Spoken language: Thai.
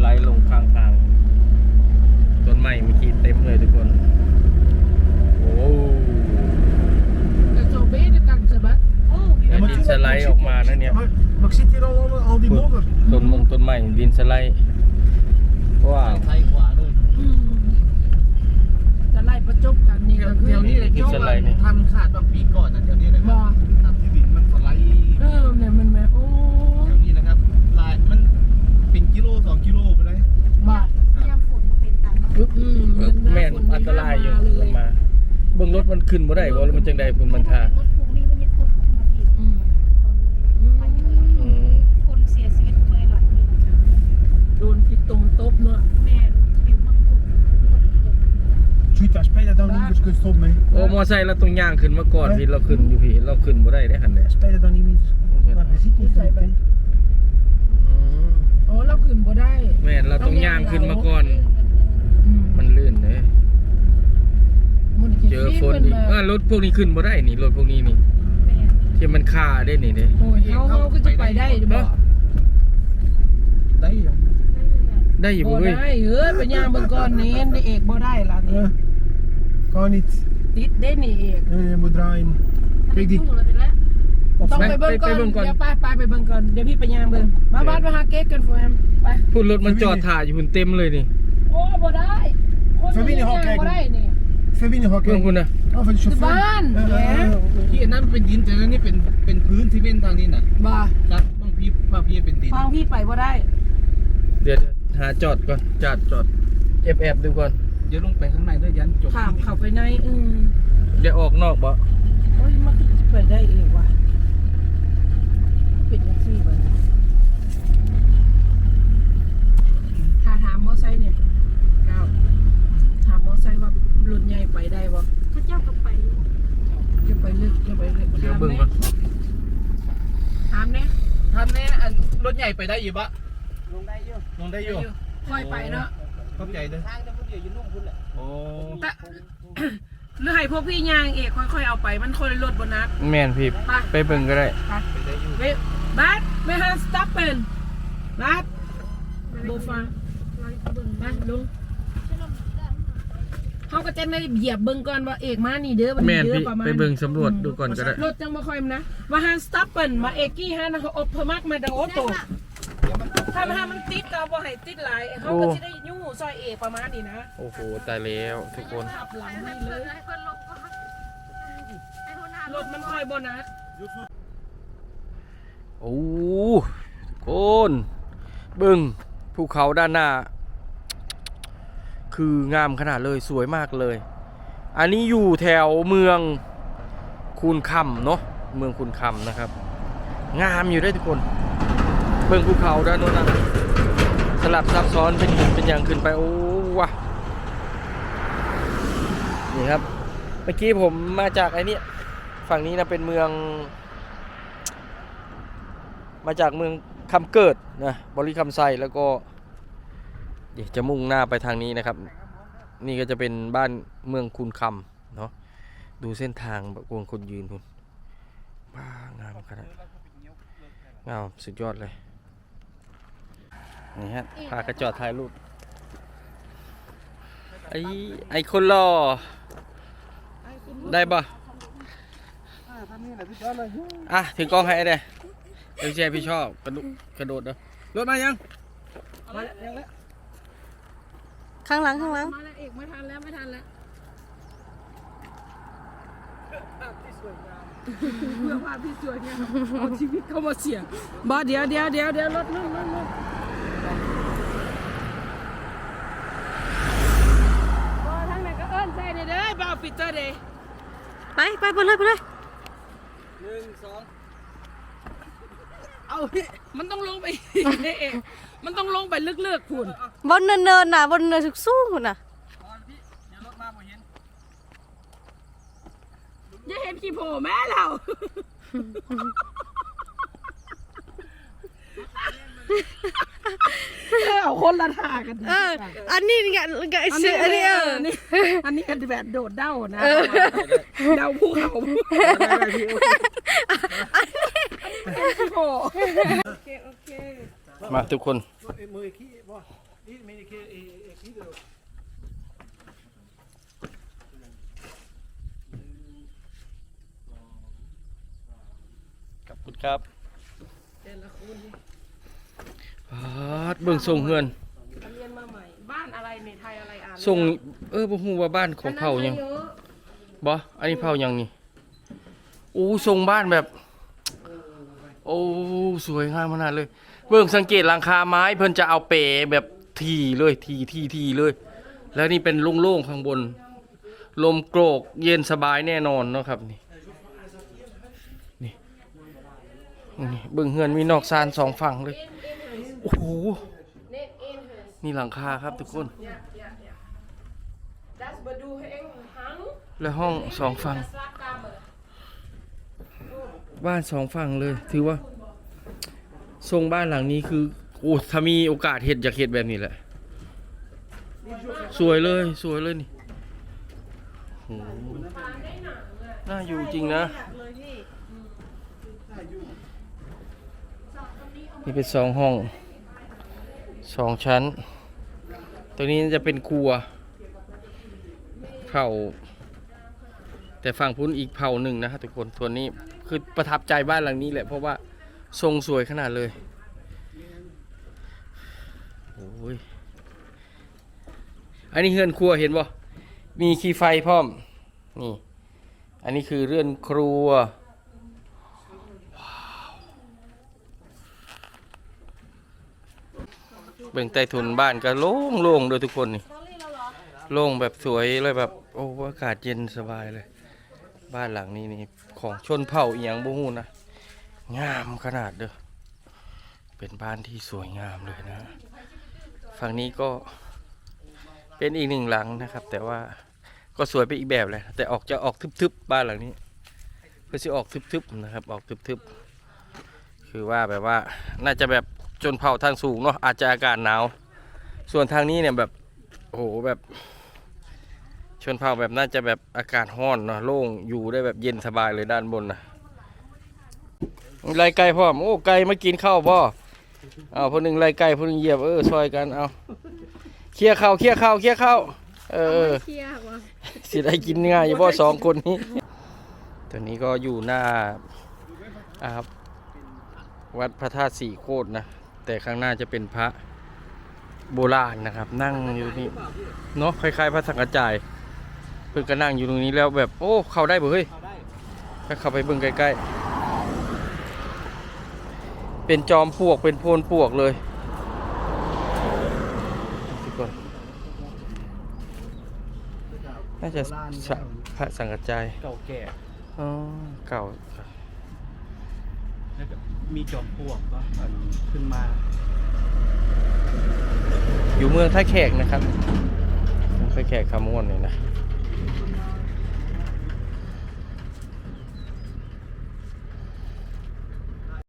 ไลด์ลงข้างทางต้นไม้เมื่อกี้เต็มเลยทุกคน โอ้ zo beter kan ze wat. Oh, แล้วดินสไลด์ออกมานะเนี่ย Maar, maar ik zit hier al, al, al die modder. ต้นมงต้นไม้ดินสไลด์ว้าวไทยขวานู่นจะไล่ประจบกันนี่แถก็วคือแถวนี้เลยดินสไลด์เนี่ยทำขาดบางปี อันตรายอยู่ลงมาเบิ่งรถมันขึ้นบ่ได้บ่แล้วมันจังใดเพิ่นมันท่ารถพวกนี้มันยังตกมาอีกอืมไปเถอะอืมคนเสียชีวิตไปหลายนิดโดนพิษตรงตบเนาะแม่ผิวมันตก Chuta, speel je dan niet, dus kun je stop mee. โอ้มอไซค์เราต้องย่างขึ้นมาก่อนพี่เราขึ้นอยู่พี่เราขึ้นบ่ได้ได้หันแหละ Speel je dan niet meer. Maar je ziet niet veel, hè. อืมอ๋อเราขึ้นบ่ได้ แม่นเราต้องย่างขึ้นมาก่อนอืม มันลื่นเลย มันจะ เจ อฝนอีกเออรถพวกนี้ขึ้นบ่ได้นี่รถพวกนี้นี่แม่ที่มันค่าได้นี่เด้โอ้ยเฮาเฮาก็จะไปได้บ่ได้ยังได้อยู่บ่บ่เว้ยได้เอ้ยไปย่างเบิ่งก่อนนี่ได้เอกบ่ได้ล่ะนี่ Ja. Kan niet. ติดได้นี่เอก Nee, je moet draaien. ไม่ Kijk ดี die. แล้ว Of ต้องไปไปเบิ่งก่อนไปเบิ่งก่อนเดี๋ยวไปไปไปเบิ่งก่อนเดี๋ยวพี่ไปย่างเบิ่งมาบ้านมาหาเก๊กกันโฟมไปพูดรถมันจอดถ่ายอยู่พุ่นเต็มเลยนี่โอ้บ่ได้คน Familie ย่าง Hawkeye บ่ได้นี่ Verwinnen, ga เรื่อง kijken. คุณนะ Oh, van de ที่ chauffeur. บ้าน Ja, แห ja, ม ja, ja. ที่อันนั้นเป็นดินแต่อันนี้เป็นเป็นพื้นที่เป็นทางนี้น่ะบ่ครับบางพีบางพีเป็นดินฟังพี่ไปบ่ได้ เดี๋ยวหาจอดก่อนจอดจอดแอบแอบดูก่อนเดี๋ยวลงไปข้างในด้วยยันจบถามเข้าไปในอืมเดี๋ยวออกนอกบ่โอ้ยมันจะไปได้เองว่ะปิดแท็กซี่ไปถ้าถามมอไซค์เนี่ยก้าวถามมอไซค์ว่า รถใหญ่ไปได้บ่ถ้าเจ้าก็ไปอยู่อย่าไปลึกอย่าไปลึกเดี๋ยวเบิ่งก่อนถามเนี่ยท่านแน่อันรถใหญ่ไปได้อยู่ปะลงได้อยู่ลงได้อยู่ค่อยไปเนาะเข้าใจเลยทางจะพุ่งเดียวอยู่ลุ่มพุ่นแหละโอ้แต่หรือให้พวกพี่ย่างเอกค่อยๆเอาไปมันคนละรถบนนัดแม่นพี่ไปไปเบิ่งก็ได้ไปได้อยู่เว้ยบัสไม่ฮันสต็อปเป็นบัสโบฟังบัสลง เขาก็จะได้เหยียบเบิ่งก่อนว่าเอกมานี่เด้อมันแม่นเด้อพี่ประมาณไปเบิ่งสำรวจดูก่อนก็ได้ รถจังบ่ค่อยนะว่าฮันสต็อปเป็นมาเอกกี้ฮันเขาอบเพมักมาดังโอโตถ้ามันมันติดก็บ่ให้ติดหลายเขาก็จะได้ยู่ซอยเอกประมาณนี้นะโอ้โหตายแล้วทุกคนขับหลังให้นี่เพื่เลอนยให้เพื่อนลงก็ให้หัวหน้ารถมันค่อยบ่นัดโอ้โคนเบิ่งภูเขาด้านหน้า คืองามขนาดเลยสวยมากเลย อันนี้อยู่แถวเมืองคูนคำเนาะเมืองคูนคำนะครับ งามอยู่ได้ทุกคนเบิ่งภูเขาด้านโน้นนะสลับซับซ้อนเป็นหินเป็นอย่างขึ้นไปโอ้วะนี่ครับเมื่อกี้ผมมาจากไอ้นี่ฝั่งนี้นะเป็นเมือง มาจากเมืองคำเกิดนะบริคำไซแล้วก็ เดี๋ยวจะมุ่งหน้าไปทางนี้นะครับ นี่ก็จะเป็นบ้านเมืองคุณคำเนาะดูเส้นทางแบบวงคนยืนคุณบ้างามขนาดงามสุดยอดเลยนี่ฮะพากระจอดถ่ายรูปไอ้ไอ้คนรอได้ปะอะถึงกล้องให้ได้เดี๋ยวแชร์พี่ชอบกระโดดกระโดดเด้อรถมายังมายังแล้ว ข้างหลังข้างหลังมาแล้วเอกไม่ทันแล้วไม่ทันแล้วเพื่อภาพที่สวยงามเอาชีวิตเข้ามาเสี่ยงบอเดี๋ยวเดี๋ยวเดี๋ยวเดี๋ยวรถนู่นนู่นนู่นบอทางไหนก็เอิ้นใส่เด้อเด้อบ่าวปิดเตอร์เด้ไปไปไปเลยไปเลยหนึ่งสองเอา มันต้องลงไปเอกมันต้องลงไปลึกๆคุณบนเนินเนินน่ะบนเนินสูงๆน่ะเดี๋ยวรถมาบ่เห็นอย่าเห็นขี้โผล่แม่เราเอาคนละท่ากันเอออันนี้ไงไงอันเสืนี้ออัอันนนี้นี้เอเออออันนี้กันแบบโดดเด้านะเดาภูเขา มาทุกคน Moet ik hier? Hier, maar een keer, ik zie er ook. ขอบคุณครับแต่ละคนปาดเบิ่งส่งเฮือน เรียนมาใหม่ บ้านอะไรในไทยอะไรอ่านส่ง เออบ่ฮู้ว่าบ้านของเผ่าหยังอันนั้นให้เยอะบ่ อันนี้เผ่าหยังนี่โอ้ทรงบ้านแบบ โอ้สวยงามขนาดเลย เบิ่งสังเกตหลังคาไม้เพิ่นจะเอาเปแบบทีเลยทีทีทีเลย แล้วนี่เป็นโล่งๆข้างบน ลมโกรกเย็นสบายแน่นอนเนาะครับนี่นี่นี่เบิ่งเฮือนมีนอกซานสองฝั่งเลยโอ้โหนี่หลังคาครับทุกคน และห้องสองฝั่ง บ้านสองฝั่งเลย ถือว่า ทรงบ้านหลังนี้คือโอ้ถ้ามีโอกาสเห็ดอยากเห็ดแบบนี้แหละ สวยเลยสวยเลยนี่โอ้โหน่าอยู่จริงนะ นี่เป็นสองห้องสองชั้นตัวนี้จะเป็นครัว เผา แต่ฝั่งพุ้นอีกเผ่าหนึ่งนะครับทุกคนตัวนี้ คือประทับใจบ้านหลังนี้แหละ เพราะว่าทรงสวยขนาดเลยโอ้ยอันนี้เฮือนครัวเห็นบ่มีขี้ไฟพร้อม นี่ อันนี้คือเรือนครัวเบ่งใต้ถุนบ้านก็โล่งโล่งๆเลยทุกคนนี่ โล่งแบบสวยเลยแบบ โอ้อากาศเย็นสบายเลย บ้านหลังนี้นี่ของชนเผ่าอีหยังบ่ฮู้นะงามขนาดเด้อเป็นบ้านที่สวยงามเลยนะ ฝั่งนี้ก็เป็นอีกหนึ่งหลังนะครับ แต่ว่าก็สวยไปอีกแบบเลยแต่ออกจะออกทึบๆบ้านหลังนี้ เพื่อจะออกทึบๆนะครับ ออกทึบๆคือว่าแบบว่าน่าจะแบบชนเผ่าทางสูงเนาะอาจจะอากาศหนาว ส่วนทางนี้เนี่ยแบบโอ้โหแบบ ชนเผ่าแบบน่าจะแบบอากาศร้อนเนาะโล่งอยู่ได้แบบเย็นสบายเลยด้านบนนะไล่ไก่พ่อมโอ้ไก่มากินข้าวพ่อเอาคนหนึ่งไล่ไก่คนหนึ่งเหยียบเออซอยกันเอาเคลียร์ข้าวเคลียร์ข้าวเคลียร์ข้าวเออเคี่ยว่ะสิได้กินง่ายอยู่พ่อสองคนนี้ตัวนี้ก็อยู่หน้าอ่าวัดพระธาตุสี่โคตรนะ แต่ข้างหน้าจะเป็นพระโบราณนะครับ นั่งอยู่นี่เนาะคล้ายๆพระสังฆจจาย พิ่นก็นั่งอยู่ตรงนี้แล้วแบบโอ้เข้าได้บ่เฮ้ยถ้าเข้าไปเบิ่งใกล้ๆ เป็นจอมปลวกเป็นโพนปลวกเลยทุกคนน่าจะสะพระสังกัจจายเก่าแก่อ๋อเก่าแล้วก็มีจอมปลวกก็อันขึ้นมา อยู่เมืองท่าแขกนะครับเมืองท่าแขกคำม่วนเลยนะ